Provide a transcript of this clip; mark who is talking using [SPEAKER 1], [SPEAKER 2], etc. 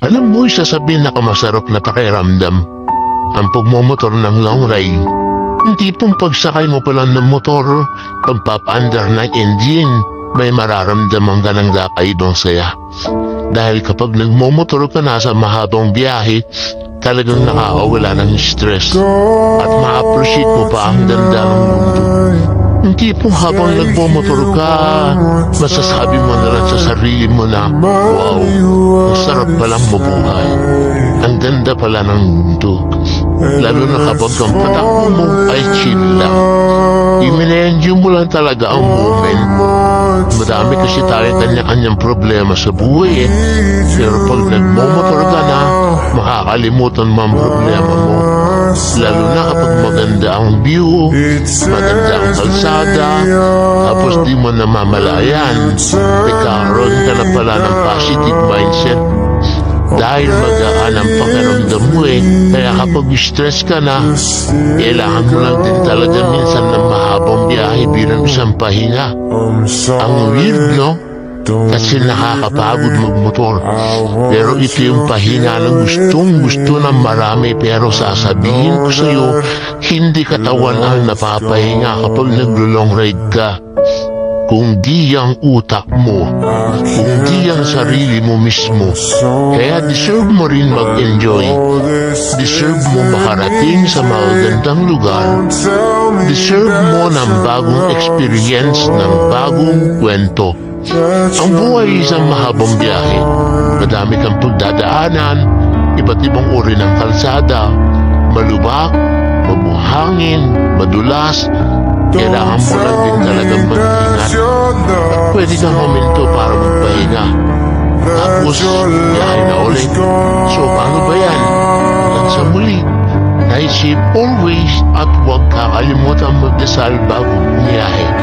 [SPEAKER 1] Alam mo, isa sa pinakamasarap na pakiramdam, ang pagmumotor ng long ride. Hindi pong pagsakay mo pa lang ng motor, pagpapaandar ng engine, may mararamdaman ka ng kakaibang saya. Dahil kapag nagmumotor ka na sa mahabang biyahe, talagang nakakawala ng stress at ma-appreciate mo pa ang ganda mundo. Hindi po habang nagmumotor ka, masasabi mo na lang sa sarili mo na, wow, ang sarap palang mabuhay. Ang ganda pala ng mundo. Lalo na kapag ang patakbo mo ay chill lang. I-enjoy mo lang talaga ang moment. Madami kasi tayo kanya-kanyang problema sa buhay eh. Pero pag nagmumotor ka na, makakalimutan mo ang problema mo. Maganda ang view, maganda ang kalsada, tapos di mo namamalayan, ikaroon ka na pala ng positive mindset. Dahil magaan ang pakiramdam mo eh, kaya kapag stress ka na, kailangan mo lang din talaga minsan ng mahabang biyahe bilang isang pahinga. Ang weird, no? Kasi nakakapagod magmotor. Pero ito yung pahinga na gustong gusto ng marami pero sasabihin ko sa'yo, hindi katawan ang napapahinga kapag naglo-long ride ka. Kung di ang utak mo, kung di ang sarili mo mismo. Kaya deserve mo rin mag-enjoy. Deserve mo makarating sa magandang lugar. Deserve mo ng bagong experience, ng bagong kwento. Ang buhay ay isang mahabang biyahe. Madami kang pagdadaanan, iba't ibang uri ng kalsada, malubak, mabuhangin, madulas. Kailangan mo lang din talagang mag-ingat. At pwede kang huminto para magpahinga. Tapos, biyahe na ulit. So, paano ba yan? Hanggang sa muli. Shift always at huwag kakalimutan magdasal bago bumiyahe.